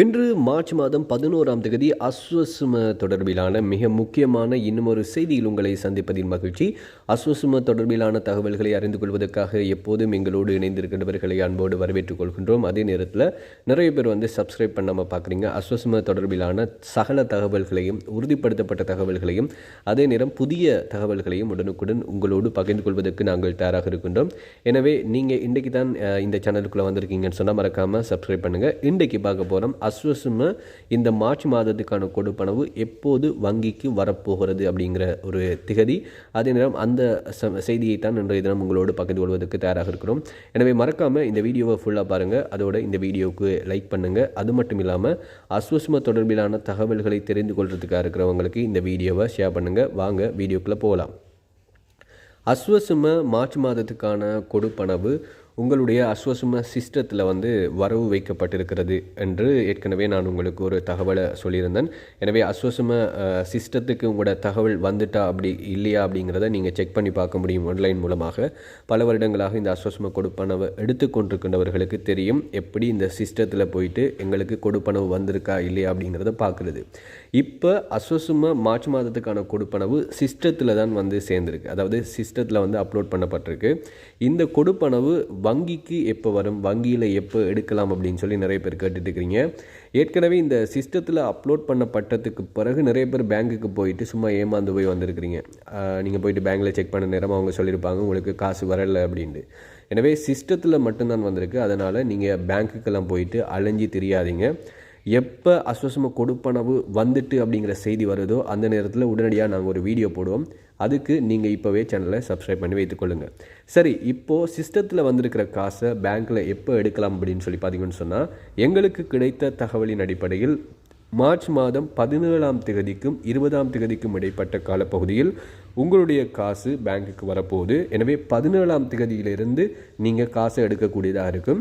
இன்று மார்ச் மாதம் பதினோராம் தேதி அஸ்வசும தொடர்பிலான மிக முக்கியமான இன்னுமொரு செய்தியில் உங்களை சந்திப்பதில் மகிழ்ச்சி. அஸ்வசும தொடர்பிலான தகவல்களை அறிந்து கொள்வதற்காக எப்போதும் எங்களோடு இணைந்திருக்கின்றவர்களை அன்போடு வரவேற்றுக் கொள்கின்றோம். அதே நேரத்தில் நிறைய பேர் வந்து சப்ஸ்கிரைப் பண்ணாமல் பார்க்குறீங்க அஸ்வசும தொடர்பிலான சகல தகவல்களையும் உறுதிப்படுத்தப்பட்ட தகவல்களையும் அதே நேரம் புதிய தகவல்களையும் உடனுக்குடன் உங்களோடு பகிர்ந்து கொள்வதற்கு நாங்கள் தயாராக இருக்கின்றோம். எனவே நீங்கள் இன்றைக்கு தான் இந்த சேனலுக்குள்ளே வந்திருக்கீங்கன்னு சொன்னால் மறக்காமல் சப்ஸ்கிரைப் பண்ணுங்கள் இன்றைக்கு பார்க்க போகிறோம் அஸ்வசும இந்த மார்ச் மாதத்துக்கான கொடுப்பனவு எப்போது வங்கிக்கு வரப்போகிறது அப்படிங்கிற ஒரு திகதி. அதே நேரம் அந்த ச- செய்தியை தான் இன்றைய தினம் உங்களோடு பகிர்ந்து கொள்வதற்கு தயாராக இருக்கிறோம். எனவே மறக்காமல் இந்த வீடியோவை ஃபுல்லாக பாருங்கள் அதோட இந்த வீடியோவுக்கு லைக் பண்ணுங்கள் அது மட்டும் இல்லாமல் அஸ்வசும தொடர்பிலான தகவல்களை தெரிந்து கொள்றதுக்காக இருக்கிறவங்களுக்கு இந்த வீடியோவை ஷேர் பண்ணுங்கள் வாங்க வீடியோக்குள்ளே போகலாம். அஸ்வசும மார்ச் மாதத்துக்கான கொடுப்பனவு உங்களுடைய அஸ்வசும சிஸ்டத்தில் வந்து வரவு வைக்கப்பட்டிருக்கிறது என்று ஏற்கனவே நான் உங்களுக்கு ஒரு தகவலை சொல்லியிருந்தேன். எனவே அஸ்வசும சிஸ்டத்துக்கு உங்களோட தகவல் வந்துட்டா அப்படி இல்லையா அப்படிங்கிறத நீங்கள் செக் பண்ணி பார்க்க முடியும் ஆன்லைன் மூலமாக. பல வருடங்களாக இந்த அஸ்வசும கொடுப்பனவை எடுத்துக்கொண்டிருக்கின்றவர்களுக்கு தெரியும் எப்படி இந்த சிஸ்டத்தில் போயிட்டு எங்களுக்கு கொடுப்பனவு வந்திருக்கா இல்லையா அப்படிங்கிறத பார்க்குறது. இப்போ அஸ்வசும மார்ச் மாதத்துக்கான கொடுப்பனவு சிஸ்டத்தில் தான் வந்து சேர்ந்துருக்கு. அதாவது சிஸ்டத்தில் வந்து அப்லோட் பண்ணப்பட்டிருக்கு. இந்த கொடுப்பனவு வங்கிக்கு எப்போ வரும்? வங்கியில் எப்போ எடுக்கலாம் அப்படின்னு சொல்லி நிறைய பேர் கேட்டுட்ருக்கிறீங்க ஏற்கனவே இந்த சிஸ்டத்தில் அப்லோட் பண்ணப்பட்டதுக்கு பிறகு நிறைய பேர் பேங்க்குக்கு போயிட்டு சும்மா ஏமாந்து போய் வந்திருக்கிறீங்க. நீங்கள் போயிட்டு பேங்க்கில் செக் பண்ண நேரம் அவங்க சொல்லியிருப்பாங்க உங்களுக்கு காசு வரலை அப்படின்ட்டு. எனவே சிஸ்டத்தில் மட்டும்தான் வந்திருக்கு. அதனால் நீங்கள் பேங்க்குக்கெல்லாம் போயிட்டு அலைஞ்சி தெரியாதீங்க. எப்போ அஸ்வசம கொடுப்பனவு வந்துட்டு அப்படிங்கிற செய்தி வருதோ அந்த நேரத்தில் உடனடியாக நாங்கள் ஒரு வீடியோ போடுவோம். அதுக்கு நீங்கள் இப்போவே சேனலை சப்ஸ்கிரைப் பண்ணி வைத்துக்கொள்ளுங்கள் சரி இப்போது சிஸ்டத்தில் வந்திருக்கிற காசை பேங்க்கில் எப்போ எடுக்கலாம் அப்படின்னு சொல்லி பார்த்தீங்கன்னு சொன்னால் எங்களுக்கு கிடைத்த தகவலின் அடிப்படையில் மார்ச் மாதம் பதினேழாம் திகதிக்கும் இருபதாம் திகதிக்கும் இடைப்பட்ட காலப்பகுதியில் உங்களுடைய காசு பேங்க்குக்கு வரப்போகுது. எனவே பதினேழாம் திகதியிலிருந்து நீங்கள் காசை எடுக்கக்கூடியதாக இருக்கும்.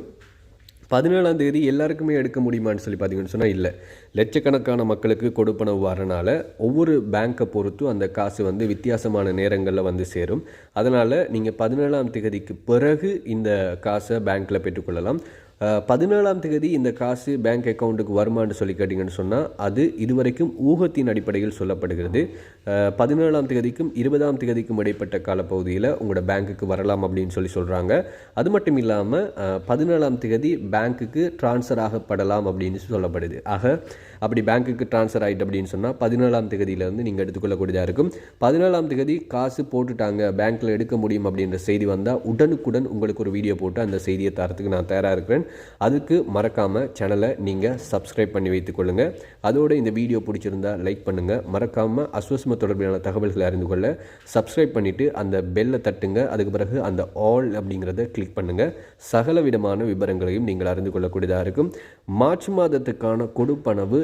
பதினேழாம் தேதி எல்லாருக்குமே எடுக்க முடியுமான்னு சொல்லி பார்த்தீங்கன்னு சொன்னால் இல்லை. லட்சக்கணக்கான மக்களுக்கு கொடுப்பனவு வரனால ஒவ்வொரு பேங்க்கை பொறுத்தும் அந்த காசு வந்து வித்தியாசமான நேரங்களில் வந்து சேரும். அதனால் நீங்கள் பதினேழாம் தேதிக்கு பிறகு இந்த காசை பேங்க்கில் பெற்றுக்கொள்ளலாம் பதினேழாம் தேதி இந்த காசு பேங்க் அக்கௌண்ட்டுக்கு வருமானு சொல்லி கேட்டிங்கன்னு சொன்னால் அது இதுவரைக்கும் ஊகத்தின் அடிப்படையில் சொல்லப்படுகிறது. பதினேழாம் தேதிக்கும் இருபதாம் தேதிக்கும் இடைப்பட்ட காலப்பகுதியில் உங்களோட பேங்க்குக்கு வரலாம் அப்படின்னு சொல்லி சொல்கிறாங்க அது மட்டும் இல்லாமல் பதினேழாம் தேதி பேங்க்குக்கு ட்ரான்ஸ்ஃபர் ஆகப்படலாம் அப்படின்னு சொல்லப்படுது. ஆக அப்படி பேங்க்குக்கு ட்ரான்ஸ்ஃபர் ஆகிட்டு அப்படின்னு சொன்னால் பதினேழாம் தேதியிலேருந்து நீங்கள் எடுத்துக்கொள்ளக்கூடியதாக இருக்கும். பதினேழாம் தேதி காசு போட்டுட்டாங்க பேங்க்கில் எடுக்க முடியும் அப்படின்ற செய்தி வந்தால் உடனுக்குடன் உங்களுக்கு ஒரு வீடியோ போட்டு அந்த செய்தியை தரத்துக்கு நான் தயாராக இருக்கிறேன். அதுக்கு மறக்காமல் சேனலை நீங்கள் சப்ஸ்கிரைப் பண்ணி வைத்துக்கொள்ளுங்கள் அதோட இந்த வீடியோ பிடிச்சிருந்தா லைக் பண்ணுங்கள் மறக்காமல் அஸ்வஸ்ம தொடர்பிலான தகவல்களை அறிந்து கொள்ள சப்ஸ்கிரைப் பண்ணிவிட்டு அந்த பெல்லை தட்டுங்க. அதுக்கு பிறகு அந்த ஆல் அப்படிங்கிறத கிளிக் பண்ணுங்கள் சகல விதமான விவரங்களையும் நீங்கள் அறிந்து கொள்ளக்கூடியதாக இருக்கும். மார்ச் மாதத்துக்கான கொடுப்பனவு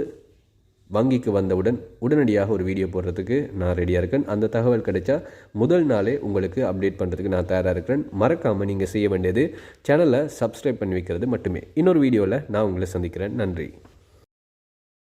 வங்கிக்கு வந்தவுடன் உடனடியாக ஒரு வீடியோ போடுறதுக்கு நான் ரெடியாக இருக்கேன். அந்த தகவல் கிடைச்சா முதல் நாளே உங்களுக்கு அப்டேட் பண்ணுறதுக்கு நான் தயாராக இருக்கிறேன். மறக்காமல் நீங்கள் செய்ய வேண்டியது சேனலை சப்ஸ்கிரைப் பண்ணி வைக்கிறது மட்டுமே. இன்னொரு வீடியோவில் நான் உங்களை சந்திக்கிறேன். நன்றி.